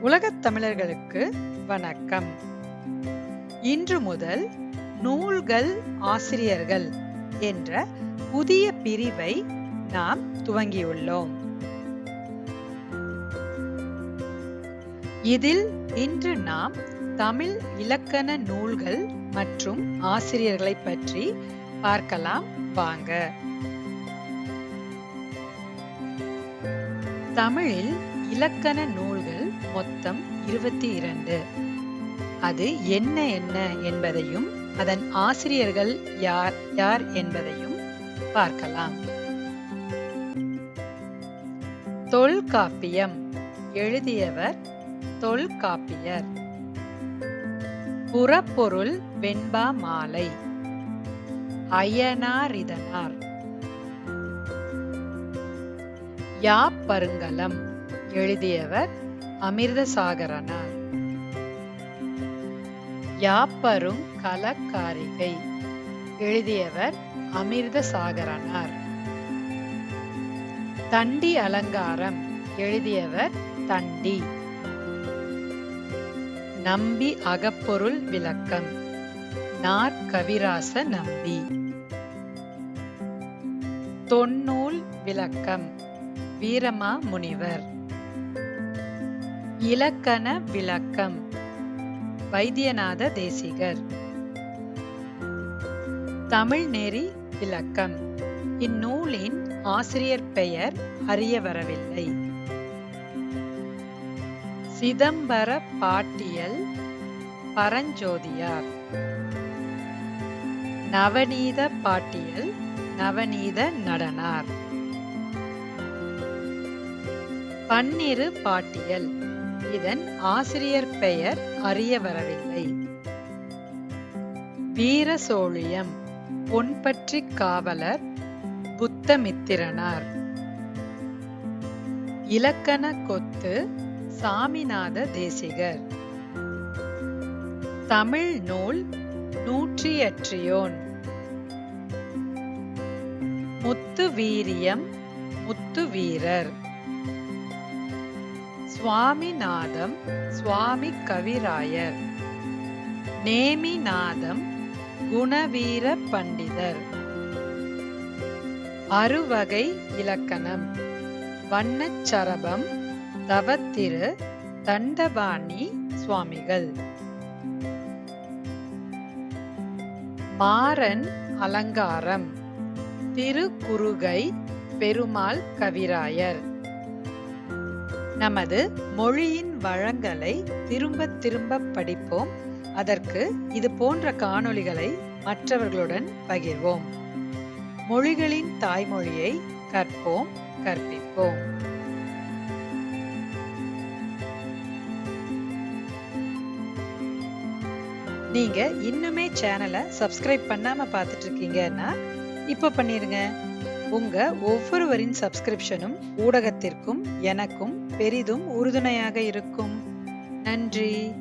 உலகத் தமிழர்களுக்கு வணக்கம். இன்று முதல் நூல்கள் ஆசிரியர்கள் என்ற புதிய பிரிவை நாம் துவங்கியுள்ளோம். இதில் இன்று நாம் தமிழ் இலக்கண நூல்கள் மற்றும் ஆசிரியர்களை பற்றி பார்க்கலாம் வாங்க. தமிழில் இலக்கண நூல்கள் மொத்தம் இருபத்தி இரண்டு. அது என்ன என்ன என்பதையும் அதன் ஆசிரியர்கள் யார் யார் என்பதையும் பார்க்கலாம். தொல்காப்பியம். எழுதியவர் தொல்காப்பியர். புறப்பொருள் வெண்பா மாலை. அயனாரிதனார். யாப்பருங்கலம். எழுதியவர் அமிர்தசாகரனார் யாப்பருங் கலக்காரிகை. எழுதியவர் அமிர்தசாகரனார். தண்டி அலங்காரம் எழுதியவர் தண்டி. நம்பி அகப்பொருள் விளக்கம். நாற்கவிராச நம்பி. தொன்னூல் விளக்கம். வீரமா முனிவர். இலக்கண விளக்கம். வைத்தியநாத தேசிகர். தமிழ்நெறி விளக்கம். இந்நூலின் ஆசிரியர் பெயர் அறிய வரவில்லை சிதம்பர பாட்டியல் பரஞ்சோதியார். நவநீத பாட்டியல் நவநீத நடனார். பன்னிரு பாட்டியல். இதன் ஆசிரியர் பெயர் அறிய வரவில்லை வீர சோழியம் பொன்பற்றி காவலர் புத்தமித்திரனார். இலக்கண கொத்து சாமிநாத தேசிகர். தமிழ் நூல் நூற்றியற்றியோன். முத்து வீரியம் முத்து வீரர். சுவாமிநாதம் சுவாமி கவிராயர் நேமிநாதம் குணவீர பண்டிதர். அறுவகை இலக்கணம். வண்ணச்சரபம் தவத்திரு தண்டபாணி சுவாமிகள். மாறன் அலங்காரம். திருக்குறுகை பெருமாள் கவிராயர். நமது மொழியின் வளங்களை திரும்ப திரும்ப படிப்போம். அதற்கு இது போன்ற காணொளிகளை மற்றவர்களுடன் பகிர்வோம். மொழிகளின் தாய்மொழியை கற்போம் கற்பிப்போம். நீங்க இன்னுமே சேனலை சப்ஸ்கிரைப் பண்ணாம பார்த்துட்டு இருக்கீங்கன்னா இப்போ பண்ணிருங்க. உங்க ஒவ்வொருவரின் சப்ஸ்கிரிப்ஷனும் ஊடகத்திற்கும் எனக்கும் பெரிதும் உறுதுணையாக இருக்கும். நன்றி.